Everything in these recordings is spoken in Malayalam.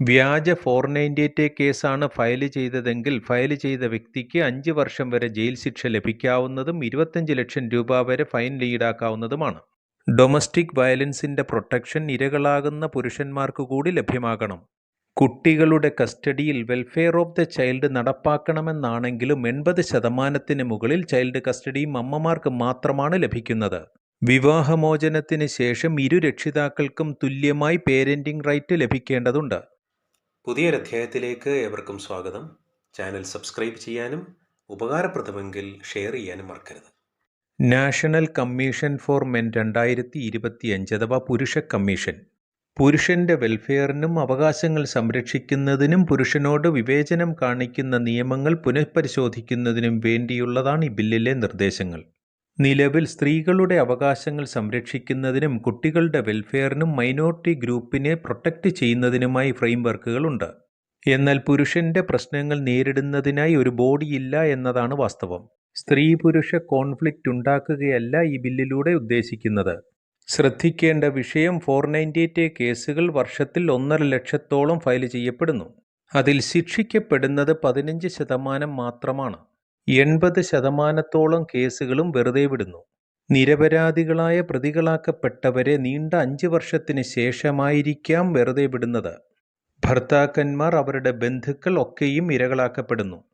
വ്യാജ ഫോർ നയന്റി എയ്റ്റ് കേസാണ് ഫയൽ ചെയ്തതെങ്കിൽ ഫയൽ ചെയ്ത വ്യക്തിക്ക് അഞ്ച് വർഷം വരെ ജയിൽ ശിക്ഷ ലഭിക്കാവുന്നതും ഇരുപത്തഞ്ച് ലക്ഷം രൂപ വരെ ഫൈൻ ഈടാക്കാവുന്നതുമാണ് ഡൊമസ്റ്റിക് വയലൻസിന്റെ പ്രൊട്ടക്ഷൻ ഇരകളാകുന്ന പുരുഷന്മാർക്ക് കൂടി ലഭ്യമാകണം. കുട്ടികളുടെ കസ്റ്റഡിയിൽ വെൽഫെയർ ഓഫ് ദ ചൈൽഡ് നടപ്പാക്കണമെന്നാണെങ്കിലും എൺപത് ശതമാനത്തിന് മുകളിൽ ചൈൽഡ് കസ്റ്റഡിയും അമ്മമാർക്ക് മാത്രമാണ് ലഭിക്കുന്നത്. വിവാഹമോചനത്തിന് ശേഷം ഇരു രക്ഷിതാക്കൾക്കും തുല്യമായി പേരന്റിംഗ് റൈറ്റ് ലഭിക്കേണ്ടതുണ്ട്. പുതിയൊരു അധ്യായത്തിലേക്ക് ഏവർക്കും സ്വാഗതം. ചാനൽ സബ്സ്ക്രൈബ് ചെയ്യാനും ഉപകാരപ്രദമെങ്കിൽ ഷെയർ ചെയ്യാനും മറക്കരുത്. നാഷണൽ കമ്മീഷൻ ഫോർ മെൻ രണ്ടായിരത്തി ഇരുപത്തിയഞ്ച് അഥവാ പുരുഷ കമ്മീഷൻ. പുരുഷന്റെ വെൽഫെയറിനും അവകാശങ്ങൾ സംരക്ഷിക്കുന്നതിനും പുരുഷനോട് വിവേചനം കാണിക്കുന്ന നിയമങ്ങൾ പുനഃപരിശോധിക്കുന്നതിനും വേണ്ടിയുള്ളതാണ് ഈ ബില്ലിലെ നിർദ്ദേശങ്ങൾ. നിലവിൽ സ്ത്രീകളുടെ അവകാശങ്ങൾ സംരക്ഷിക്കുന്നതിനും കുട്ടികളുടെ വെൽഫെയറിനും മൈനോറിറ്റി ഗ്രൂപ്പിനെ പ്രൊട്ടക്റ്റ് ചെയ്യുന്നതിനുമായി ഫ്രെയിംവർക്കുകളുണ്ട് എന്നാൽ പുരുഷന്റെ പ്രശ്നങ്ങൾ നേരിടുന്നതിനായി ഒരു ഇല്ല എന്നതാണ് വാസ്തവം. സ്ത്രീ പുരുഷ കോൺഫ്ലിക്റ്റ് ഉണ്ടാക്കുകയല്ല ഈ ബില്ലിലൂടെ ഉദ്ദേശിക്കുന്നത്. ശ്രദ്ധിക്കേണ്ട വിഷയം ഫോർ നയന്റി എയ്റ്റ് കേസുകൾ വർഷത്തിൽ ഒന്നര ലക്ഷത്തോളം ഫയൽ ചെയ്യപ്പെടുന്നു. അതിൽ ശിക്ഷിക്കപ്പെടുന്നത് പതിനഞ്ച് ശതമാനം മാത്രമാണ്. എൺപത് ശതമാനത്തോളം കേസുകളും വെറുതെ വിടുന്നു. നിരപരാധികളായ പ്രതികളാക്കപ്പെട്ടവരെ നീണ്ട അഞ്ച് വർഷത്തിന് ശേഷമായിരിക്കാം വെറുതെ വിടുന്നത്. ഭർത്താക്കന്മാർ അവരുടെ ബന്ധുക്കൾ ഒക്കെയും ഇരകളാക്കപ്പെടുന്നു.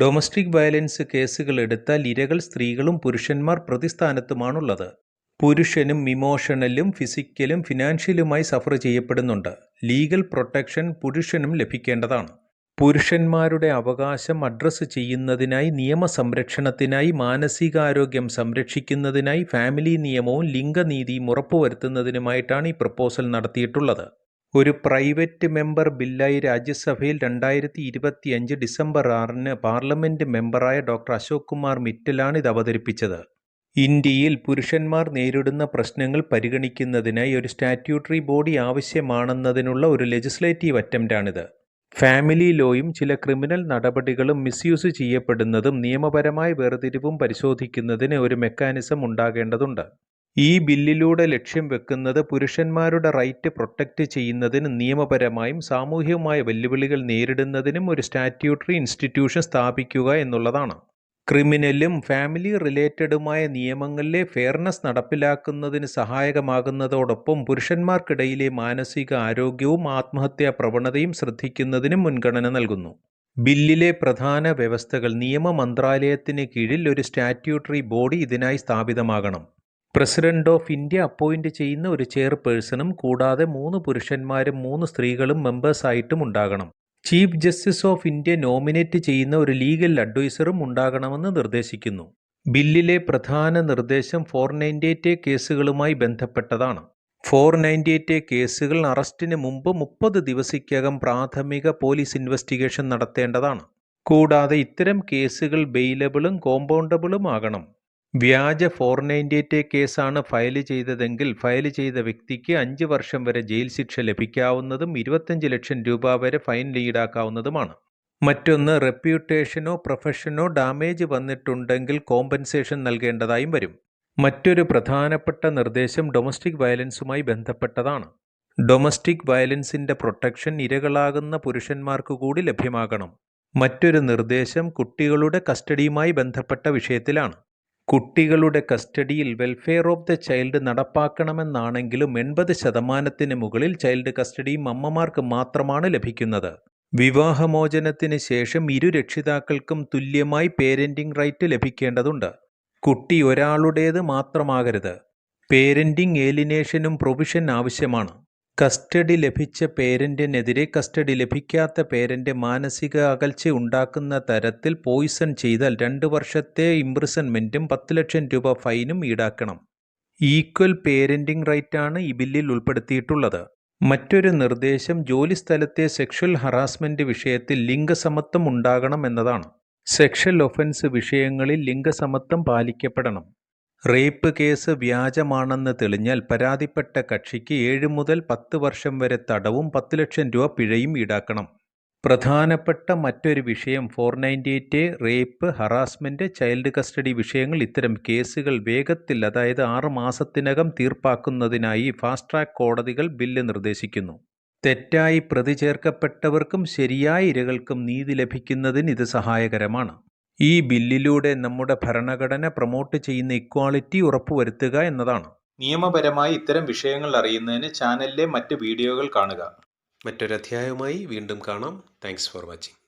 ഡൊമസ്റ്റിക് വയലൻസ് കേസുകൾ എടുത്താൽ ഇരകൾ സ്ത്രീകളും പുരുഷന്മാർ പ്രതിസ്ഥാനത്തുമാണുള്ളത്. പുരുഷനും ഇമോഷണലും ഫിസിക്കലും ഫിനാൻഷ്യലുമായി സഫർ ചെയ്യപ്പെടുന്നുണ്ട്. ലീഗൽ പ്രൊട്ടക്ഷൻ പുരുഷനും ലഭിക്കേണ്ടതാണ്. പുരുഷന്മാരുടെ അവകാശം അഡ്രസ്സ് ചെയ്യുന്നതിനായി നിയമസംരക്ഷണത്തിനായി മാനസികാരോഗ്യം സംരക്ഷിക്കുന്നതിനായി ഫാമിലി നിയമവും ലിംഗനീതിയും ഉറപ്പുവരുത്തുന്നതിനുമായിട്ടാണ് ഈ പ്രപ്പോസൽ നടത്തിയിട്ടുള്ളത്. ഒരു പ്രൈവറ്റ് മെമ്പർ ബില്ലായി രാജ്യസഭയിൽ രണ്ടായിരത്തി ഇരുപത്തിയഞ്ച് ഡിസംബർ ആറിന് പാർലമെന്റ് മെമ്പറായ ഡോക്ടർ അശോക് കുമാർ മിറ്റലാണ് ഇത് അവതരിപ്പിച്ചത്. ഇന്ത്യയിൽ പുരുഷന്മാർ നേരിടുന്ന പ്രശ്നങ്ങൾ പരിഗണിക്കുന്നതിനായി ഒരു സ്റ്റാറ്റ്യൂട്ടറി ബോഡി ആവശ്യമാണെന്നതിനുള്ള ഒരു ലെജിസ്ലേറ്റീവ് അറ്റംപ്റ്റാണിത് ഫാമിലി ലോയും ചില ക്രിമിനൽ നടപടികളും മിസ്യൂസ് ചെയ്യപ്പെടുന്നതും നിയമപരമായ വേർതിരിവും പരിശോധിക്കുന്നതിന് ഒരു മെക്കാനിസം ഉണ്ടാകേണ്ടതുണ്ട്. ഈ ബില്ലിലൂടെ ലക്ഷ്യം വെക്കുന്നത് പുരുഷന്മാരുടെ റൈറ്റ് പ്രൊട്ടക്റ്റ് ചെയ്യുന്നതിന് നിയമപരമായും സാമൂഹികമായ വെല്ലുവിളികൾ നേരിടുന്നതിനും ഒരു സ്റ്റാറ്റ്യൂട്ടറി ഇൻസ്റ്റിറ്റ്യൂഷൻ സ്ഥാപിക്കുക എന്നുള്ളതാണ്. ക്രിമിനലും ഫാമിലി റിലേറ്റഡുമായ നിയമങ്ങളിലെ ഫെയർനെസ് നടപ്പിലാക്കുന്നതിന് സഹായകമാകുന്നതോടൊപ്പം പുരുഷന്മാർക്കിടയിലെ മാനസിക ആരോഗ്യവും ആത്മഹത്യാ പ്രവണതയും ശ്രദ്ധിക്കുന്നതിനും മുൻഗണന നൽകുന്നു. ബില്ലിലെ പ്രധാന വ്യവസ്ഥകൾ നിയമ മന്ത്രാലയത്തിന് കീഴിൽ ഒരു സ്റ്റാറ്റ്യൂട്ടറി ബോഡി ഇതിനായി സ്ഥാപിതമാകണം. പ്രസിഡന്റ് ഓഫ് ഇന്ത്യ അപ്പോയിന്റ് ചെയ്യുന്ന ഒരു ചെയർപേഴ്സണും കൂടാതെ മൂന്ന് പുരുഷന്മാരും മൂന്ന് സ്ത്രീകളും മെമ്പേഴ്സായിട്ടും ഉണ്ടാകണം. Chief Justice of India nominate ചെയ്യുന്ന ഒരു ലീഗൽ അഡ്വൈസറും ഉണ്ടാകണമെന്ന് നിർദ്ദേശിക്കുന്നു. ബില്ലിലെ പ്രധാന നിർദ്ദേശം ഫോർ നയന്റി എയ്റ്റ് കേസുകളുമായി ബന്ധപ്പെട്ടതാണ്. ഫോർ നയന്റി എയ്റ്റ് കേസുകൾ അറസ്റ്റിന് മുമ്പ് മുപ്പത് ദിവസക്കകം പ്രാഥമിക പോലീസ് ഇൻവെസ്റ്റിഗേഷൻ നടത്തേണ്ടതാണ്. കൂടാതെ ഇത്തരം കേസുകൾ ബെയിലബിളും കോമ്പൗണ്ടബിളും ആകണം. വ്യാജ ഫോർ നയന്റി എയ്റ്റ് കേസാണ് ഫയൽ ചെയ്തതെങ്കിൽ ഫയൽ ചെയ്ത വ്യക്തിക്ക് അഞ്ച് വർഷം വരെ ജയിൽ ശിക്ഷ ലഭിക്കാവുന്നതും ഇരുപത്തഞ്ച് ലക്ഷം രൂപ വരെ ഫൈൻ ഈടാക്കാവുന്നതുമാണ് മറ്റൊന്ന് റെപ്യൂട്ടേഷനോ പ്രൊഫഷനോ ഡാമേജ് വന്നിട്ടുണ്ടെങ്കിൽ കോമ്പൻസേഷൻ നൽകേണ്ടതായും വരും. മറ്റൊരു പ്രധാനപ്പെട്ട നിർദ്ദേശം ഡൊമസ്റ്റിക് വയലൻസുമായി ബന്ധപ്പെട്ടതാണ്. ഡൊമസ്റ്റിക് വയലൻസിന്റെ പ്രൊട്ടക്ഷൻ ഇരകളാകുന്ന പുരുഷന്മാർക്ക് കൂടി ലഭ്യമാകണം. മറ്റൊരു നിർദ്ദേശം കുട്ടികളുടെ കസ്റ്റഡിയുമായി ബന്ധപ്പെട്ട വിഷയത്തിലാണ്. കുട്ടികളുടെ കസ്റ്റഡിയിൽ വെൽഫെയർ ഓഫ് ദ ചൈൽഡ് നടപ്പാക്കണമെന്നാണെങ്കിലും എൺപത് ശതമാനത്തിന് മുകളിൽ ചൈൽഡ് കസ്റ്റഡിയും അമ്മമാർക്ക് മാത്രമാണ് ലഭിക്കുന്നത്. വിവാഹമോചനത്തിന് ശേഷം ഇരു രക്ഷിതാക്കൾക്കും തുല്യമായി പേരന്റിംഗ് റൈറ്റ് ലഭിക്കേണ്ടതുണ്ട്. കുട്ടി ഒരാളുടേത് മാത്രമാകരുത്. പേരന്റിംഗ് ഏലിനേഷനും പ്രൊവിഷൻ ആവശ്യമാണ്. കസ്റ്റഡി ലഭിച്ച പേരന്റിനെതിരെ കസ്റ്റഡി ലഭിക്കാത്ത പേരന്റെ മാനസിക അകൽച്ച ഉണ്ടാക്കുന്ന തരത്തിൽ പോയിസൺ ചെയ്താൽ രണ്ട് വർഷത്തെ ഇംപ്രിസൺമെന്റും പത്ത് ലക്ഷം രൂപ ഫൈനും ഈടാക്കണം. ഈക്വൽ പേരന്റിംഗ് റൈറ്റാണ് ഈ ബില്ലിൽ ഉൾപ്പെടുത്തിയിട്ടുള്ളത്. മറ്റൊരു നിർദ്ദേശം ജോലിസ്ഥലത്തെ സെക്ഷൽ ഹറാസ്മെന്റ് വിഷയത്തിൽ ലിംഗസമത്വം ഉണ്ടാകണം എന്നതാണ്. സെക്ഷൽ ഒഫൻസ് വിഷയങ്ങളിൽ ലിംഗസമത്വം പാലിക്കപ്പെടണം. റേപ്പ് കേസ് വ്യാജമാണെന്ന് തെളിഞ്ഞാൽ പരാതിപ്പെട്ട കക്ഷിക്ക് ഏഴ് മുതൽ പത്ത് വർഷം വരെ തടവും പത്ത് ലക്ഷം രൂപ പിഴയും ഈടാക്കണം. പ്രധാനപ്പെട്ട മറ്റൊരു വിഷയം four ninety eight rape harassment child custody വിഷയങ്ങൾ ഇത്തരം കേസുകൾ വേഗത്തിൽ അതായത് ആറ് മാസത്തിനകം തീർപ്പാക്കുന്നതിനായി ഫാസ്റ്റ് ട്രാക്ക് കോടതികൾ ബില്ല് നിർദ്ദേശിക്കുന്നു. തെറ്റായി പ്രതി ചേർക്കപ്പെട്ടവർക്കും ശരിയായ ഇരകൾക്കും നീതി ലഭിക്കുന്നതിന് ഇത് സഹായകരമാണ്. ഈ ബില്ലിലൂടെ നമ്മുടെ ഭരണഘടന പ്രൊമോട്ട് ചെയ്യുന്ന ഇക്വാളിറ്റി ഉറപ്പുവരുത്തുക എന്നതാണ്. നിയമപരമായി ഇത്തരം വിഷയങ്ങൾ അറിയുന്നതിന് ചാനലിലെ മറ്റ് വീഡിയോകൾ കാണുക. മറ്റൊരധ്യായവുമായി വീണ്ടും കാണാം. Thanks for watching